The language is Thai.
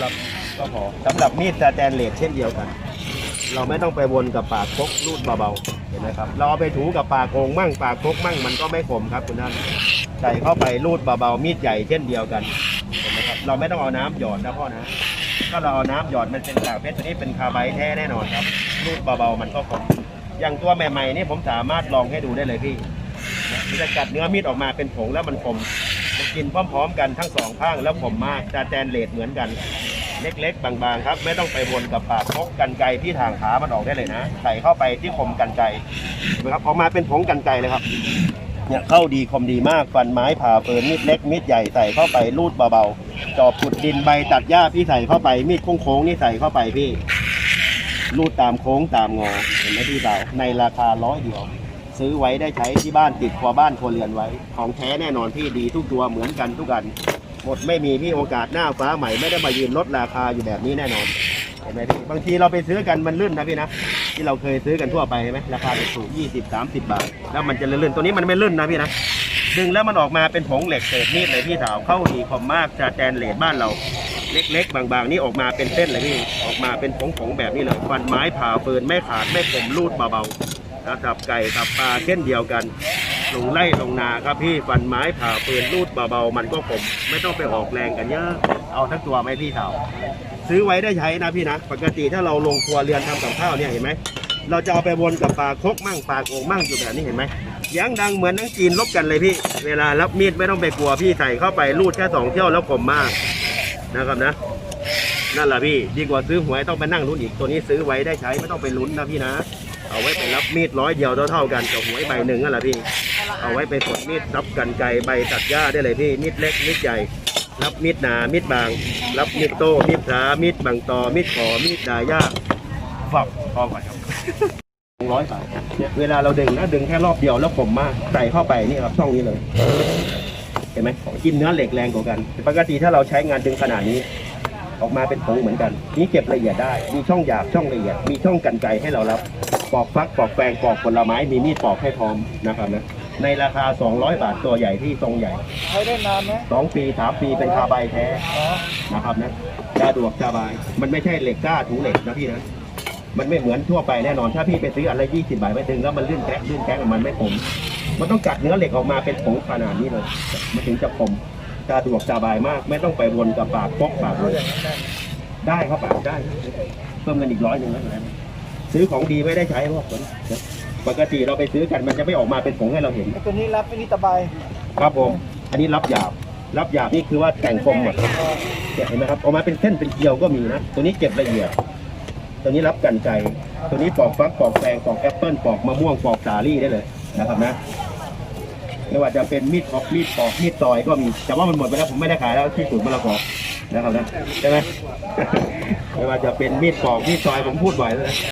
ครับก็พอสำหรับมีดสแตนเลสเช่นเดียวกัน เราไม่ต้องไปวนกับปากคกรูดเบาๆเห็นไหมครับเราเอาไปถูกับปากโกงมั่งปากคกมั่งมันก็ไม่คมครับคุณท่านใส่เข้าไปรูดเบาๆมีดใหญ่เช่นเดียวกันเห็นไหมครับเราไม่ต้องเอาน้ำหยอดนะพ่อนะถ้าเราเอาน้ำหยอดมันเป็นกากเพชรตัวนี้เป็นคาร์ไบด์แท้แน่นอนครับ รูดเบาๆมันก็คมอย่างตัวใหม่ๆนี่ผมสามารถลองให้ดูได้เลยพี่มันจะกัดเนื้อมีดออกมาเป็นผงแล้วมันคมมันกินพร้อม ๆ กันทั้งสองข้างแล้วคมมากสแตนเลสเหมือนกัน เล็กๆ บางๆ ครับ ไม่ต้องไปวนกับปากพกกันไกที่ทางขามันออกได้เลยนะใส่เข้าไปที่คมกันไกนไหมครับออกมาเป็นผงกันไกเลยครับเนี่ยเข้าดีคมดีมากฟันไม้ผ่าเฟิร์นมีดเล็กมีดใหญ่ใส่เข้าไปรูดเบาๆจอบขุดดินใบตัดหญ้าพี่ใส่เข้าไปมีดโค้งๆนี่ใส่เข้าไปพี่รูดตามโค้งตามงอเห็นไหมพี่สาวในราคาร้อยเดียวซื้อไว้ได้ใช้ที่บ้านติดครัวบ้านครัวเรือนไว้ ของแท้แน่นอนพี่ดีทุกตัวเหมือนกันทุกกัน หมดไม่มีพี่โอกาสหน้าฟ้าใหม่ไม่ได้มายืนลดราคาอยู่แบบนี้แน่นอนเห็นไหมพี่บางทีเราไปซื้อกันมันลื่นนะพี่นะที่เราเคยซื้อกันทั่วไปใช่ไหมราคาถูกยี่สิบสามสิบบาท แล้วมันจะลื่นๆตัวนี้มันไม่ลื่นนะพี่นะดึงแล้วมันออกมาเป็นผงเหล็กเศษมีดเลยพี่สาวเข้าดีคอมมากจะแตนเลสบ้านเราเล็กๆ บางๆ นี่ออกมาเป็นเส้นเลยพี่ออกมาเป็นผงๆแบบนี้เลยฟันไม้ผ่าเฟินไม่ขาดไม่คมรูดเบาๆแล้วสับไก่สับปลาเช่นเดียวกัน ลงไล่ลงนาครับพี่ฟันไม้ผ่าเฟินรูดเบาๆมันก็คมไม่ต้องไปออกแรงกันเยอะ เอาทั้งตัวไหมพี่สาวซื้อไว้ได้ใช้นะพี่นะ ปกติถ้าเราลงครัวเรือนทำกับข้าวเนี่ยเห็นไหมเราจะเอาไปวนกับปลาคกมั่งปลาโอ่งมั่งอยู่แบบนี้เห็นไหมยังดังเหมือนนังจีนลบกันเลยพี่ เวลารับมีดไม่ต้องไปกลัวพี่ใส่เข้าไปรูดแค่สองเที่ยวแล้วคมมากนะครับนะนั่นแหละพี่ ดีกว่าซื้อหวยต้องไปนั่งลุ้นอีกตัวนี้ซื้อไว้ได้ใช้ไม่ต้องไปลุ้นนะพี่นะ เอาไว้ไปรับมีดร้อยเดียวเท่าๆกันกับหวยใบหนึ่งนั่นแหละพี่ เอาไว้ไปสดมีดรับกันไกใบตัดหญ้าได้เลยพี่มีดเล็กมีดใหญ่ รับมีดหนามีดบาง รับมีดโต้มีดพระมีดบางตอมีดขอมีดดาหยาฝักพอก่อนครับร้อยบาทเวลาเราดึงนะดึงแค่รอบเดียวแล้วผมมาใส่เข้าไปนี่ครับช่องนี้เลยเห็นไหมกินเนื้อเหล็กแรงกว่ากันปกติถ้าเราใช้งานดึงขนาดนี้ ออกมาเป็นผงเหมือนกัน นี่เก็บละเอียดได้ มีช่องหยาบช่องละเอียด มีช่องกันไกให้เรารับ ปอกฟักปอกแปงปอกผลไม้มีมีดปอกให้พร้อมนะครับนะในราคา 200 บาทตัวใหญ่ที่ทรงใหญ่ใช้ได้นานไหม2ปี3ปีเป็นคาร์ไบแท้อ๋อนะครับนะสะดวกสบาย มันไม่ใช่เหล็กกล้าถูเหล็กนะพี่นะมันไม่เหมือนทั่วไปแน่นอนถ้าพี่ไปซื้ออันละ20บาทไปดึงแล้วมันลื่นแก๊กลื่นแก๊กมันไม่คมมันต้องกัดเนื้อเหล็กออกมาเป็นผงขนาดนี้เลยมันถึงจะคมสะดวกสบายมาก ไม่ต้องไปวนกับปากปอกปากเลยได้ครับปากได้ เพิ่มเงินอีกร้อยหนึ่งแล้วนะ ซื้อของดีไม่ได้ใช้พวกคนปกติเราไปซื้อกันมันจะไม่ออกมาเป็นผงให้เราเห็นไอ้ตัวนี้รับไม่นี่ตะไบครับผม อันนี้รับหยาบ รับหยาบนี่คือว่าแต่งคมหมดเนี่ยเห็นไหมครับออกมาเป็นเส้นเป็นเกลียวก็มีนะ ตัวนี้เก็บละเอียด ตัวนี้รับกันไกรตัวนี้ปอกฟักปอกแตงปอกแอปเปิ้ลปอกมะม่วงปอกสาลี่ได้เลยนะครับนะไม่ว่าจะเป็นมีดปอกมีดปอกมีดซอยก็มี แต่ว่ามันหมดไปแล้วผมไม่ได้ขายแล้วที่ศูนย์มะละกอนะครับนะใช่ไหมไม่ว่าจะเป็นมีดปอกมีดซอยผมพูดบ่อยแล้วนะ